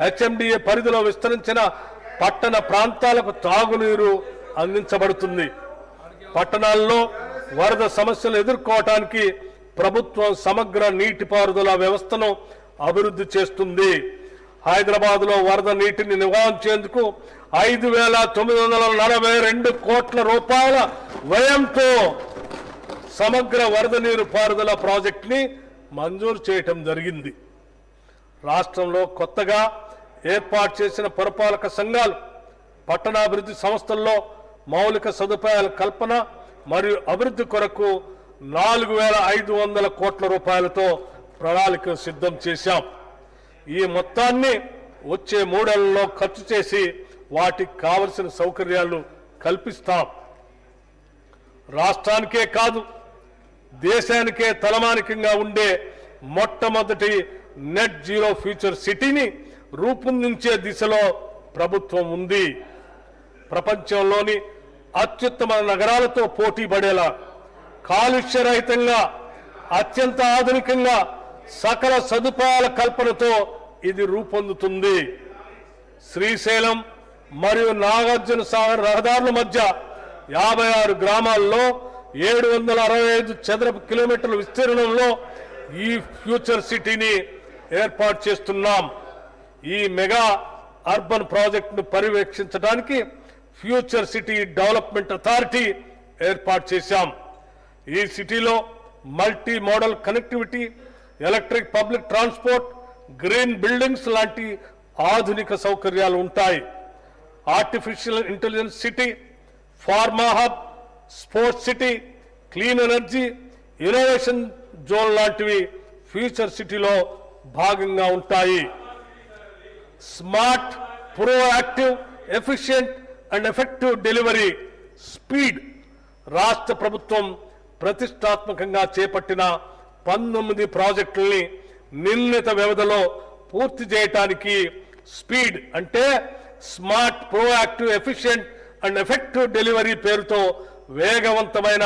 HMDA పరిధిలో విస్తరించిన పట్టణ ప్రాంతాలకు తాగునీరు అందించబడుతుంది. పట్టణాల్లో వరద సమస్యలు ఎదుర్కోవటానికి ప్రభుత్వం సమగ్ర నీటిపారుదల వ్యవస్థను అభివృద్ధి చేస్తుంది. హైదరాబాద్లో వరద నీటిని నివారించేందుకు ఐదు వేల తొమ్మిది వందల నలభై రెండు కోట్ల రూపాయల వ్యయంతో సమగ్ర వరద నీరు పారుదల ప్రాజెక్టుని మంజూరు చేయటం జరిగింది. రాష్ట్రంలో కొత్తగా ఏర్పాటు చేసిన పురపాలక సంఘాలు పట్టణాభివృద్ధి సంస్థల్లో మౌలిక సదుపాయాల కల్పన మరియు అభివృద్ధి కొరకు నాలుగు వేల ఐదు వందల కోట్ల రూపాయలతో ప్రణాళిక సిద్ధం చేశాం. ఈ మొత్తాన్ని వచ్చే మూడేళ్ళలో ఖర్చు చేసి వాటికి కావలసిన సౌకర్యాలు కల్పిస్తాం. రాష్ట్రానికే కాదు దేశానికే తలమానికంగా ఉండే మొట్టమొదటి నెట్ జీరో ఫ్యూచర్ సిటీని రూపొందించే దిశలో ప్రభుత్వం ఉంది. ప్రపంచంలోని అత్యుత్తమ నగరాలతో పోటీ పడేలా కాలుష్యరహితంగా అత్యంత ఆధునికంగా సకల సదుపాయాల కల్పనతో ఇది రూపొందుతుంది. శ్రీశైలం మరియు నాగార్జున సాగర్ రహదారుల మధ్య యాభై ఆరు గ్రామాల్లో ఏడు వందల అరవై ఐదు చదరపు కిలోమీటర్ల విస్తీర్ణంలో ఈ ఫ్యూచర్ సిటీని ఏర్పాటు చేస్తున్నాం. ఈ మెగా అర్బన్ ప్రాజెక్టును పర్యవేక్షించడానికి ఫ్యూచర్ సిటీ డెవలప్మెంట్ అథారిటీ ఏర్పాటు చేశాం. ఈ సిటీలో multi modal connectivity electric public transport green buildings లాంటి ఆధునిక సౌకర్యాలు ఉంటాయి. Artificial intelligence city pharma hub sports city clean energy innovation zone లాంటివి ఫ్యూచర్ సిటీలో భాగంగా ఉంటాయి. Smart proactive efficient and effective delivery speed రాష్ట్ర ప్రభుత్వం ప్రతిష్టాత్మకంగా చేపట్టిన పంతొమ్మిది ప్రాజెక్టుల్ని నిర్ణీత వ్యవధిలో పూర్తి చేయటానికి స్పీడ్ అంటే smart proactive efficient and effective delivery పేరుతో వేగవంతమైన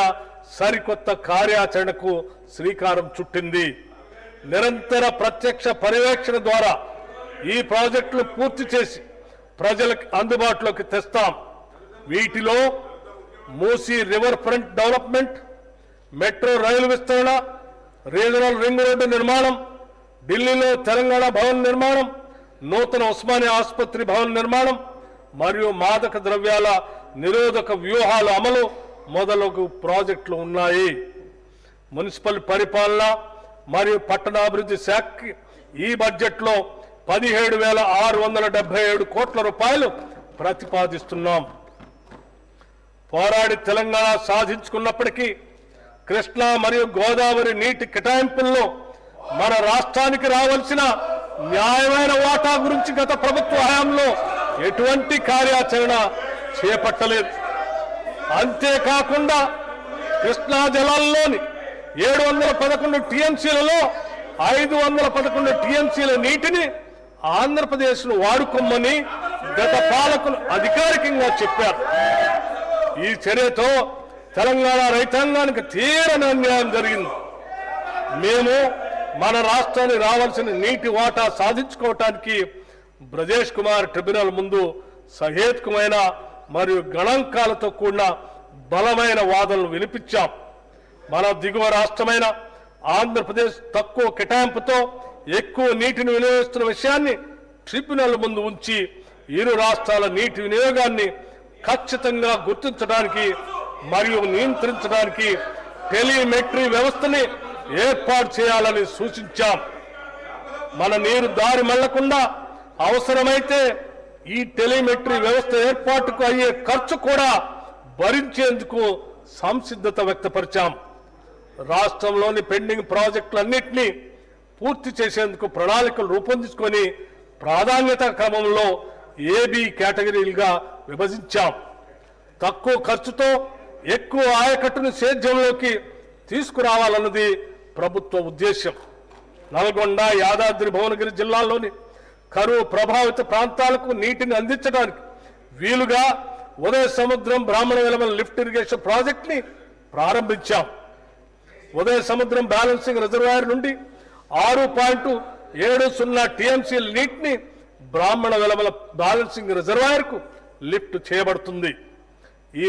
సరికొత్త కార్యాచరణకు శ్రీకారం చుట్టింది. నిరంతర ప్రత్యక్ష పర్యవేక్షణ ద్వారా ఈ ప్రాజెక్టులు పూర్తి చేసి ప్రజలకు అందుబాటులోకి తెస్తాం. వీటిలో Musi river front development metro rail విస్తరణ రీజనల్ రింగ్ రోడ్డు నిర్మాణం ఢిల్లీలో తెలంగాణ భవన్ నిర్మాణం నూతన ఉస్మానియా ఆసుపత్రి భవన్ నిర్మాణం మరియు మాదక ద్రవ్యాల నిరోధక వ్యూహాల అమలు మొదలగు ప్రాజెక్టులు ఉన్నాయి. మున్సిపల్ పరిపాలన మరియు పట్టణాభివృద్ధి శాఖ ఈ బడ్జెట్లో పదిహేడు వేల ఆరు వందల డెబ్బై ఏడు కోట్ల రూపాయలు ప్రతిపాదిస్తున్నాం. పోరాడి తెలంగాణ సాధించుకున్నప్పటికీ కృష్ణా మరియు గోదావరి నీటి కేటాయింపుల్లో మన రాష్ట్రానికి రావాల్సిన న్యాయమైన వాటా గురించి గత ప్రభుత్వ హయాంలో ఎటువంటి కార్యాచరణ చేపట్టలేదు. అంతేకాకుండా కృష్ణా జలాల్లోని ఏడు వందల పదకొండు టీఎంసీలలో ఐదు వందల పదకొండు టీఎంసీల నీటిని ఆంధ్రప్రదేశ్ను వాడుకోమని గత పాలకులు అధికారికంగా చెప్పారు. ఈ చర్యతో తెలంగాణ రైతాంగానికి తీరని అన్యాయం జరిగింది. మేము మన రాష్ట్రానికి రావాల్సిన నీటి వాటా సాధించుకోవటానికి బ్రజేష్ కుమార్ ట్రిబ్యునల్ ముందు సహేతుకమైన మరియు గణాంకాలతో కూడిన బలమైన వాదనలు వినిపించాం. మన దిగువ రాష్ట్రమైన ఆంధ్రప్రదేశ్ తక్కువ కేటాయింపుతో ఎక్కువ నీటిని వినియోగిస్తున్న విషయాన్ని ట్రిబ్యునల్ ముందు ఉంచి ఇరు రాష్ట్రాల నీటి వినియోగాన్ని ఖచ్చితంగా గుర్తించడానికి మరియు నియంత్రించడానికి టెలిమెట్రీ వ్యవస్థని ఏర్పాటు చేయాలని సూచించాం. మన నీరు దారి మళ్ళకుండా అవసరమైతే ఈ టెలిమెట్రీ వ్యవస్థ ఏర్పాటుకు అయ్యే ఖర్చు కూడా భరించేందుకు సంసిద్ధత వ్యక్తపరిచాం. రాష్ట్రంలోని పెండింగ్ ప్రాజెక్టులన్నింటినీ పూర్తి చేసేందుకు ప్రణాళికలు రూపొందించుకొని ప్రాధాన్యత క్రమంలో ఏబి కేటగిరీలుగా విభజించాం. తక్కువ ఖర్చుతో ఎక్కువ ఆయకట్టును సేద్యంలోకి తీసుకురావాలన్నది ప్రభుత్వ ఉద్దేశం నల్గొండ యాదాద్రి భువనగిరి జిల్లాల్లోని కరువు ప్రభావిత ప్రాంతాలకు నీటిని అందించడానికి వీలుగా ఉదయ సముద్రం బ్రాహ్మణ విలమల లిఫ్ట్ ఇరిగేషన్ ప్రాజెక్ట్ని ప్రారంభించాం. ఉదయ సముద్రం బ్యాలెన్సింగ్ రిజర్వాయర్ నుండి ఆరు పాయింట్ ఏడు సున్నా టీఎంసీల నీటిని బ్రాహ్మణ వెలమల బ్యాలెన్సింగ్ రిజర్వాయర్కు లిఫ్ట్ చేయబడుతుంది.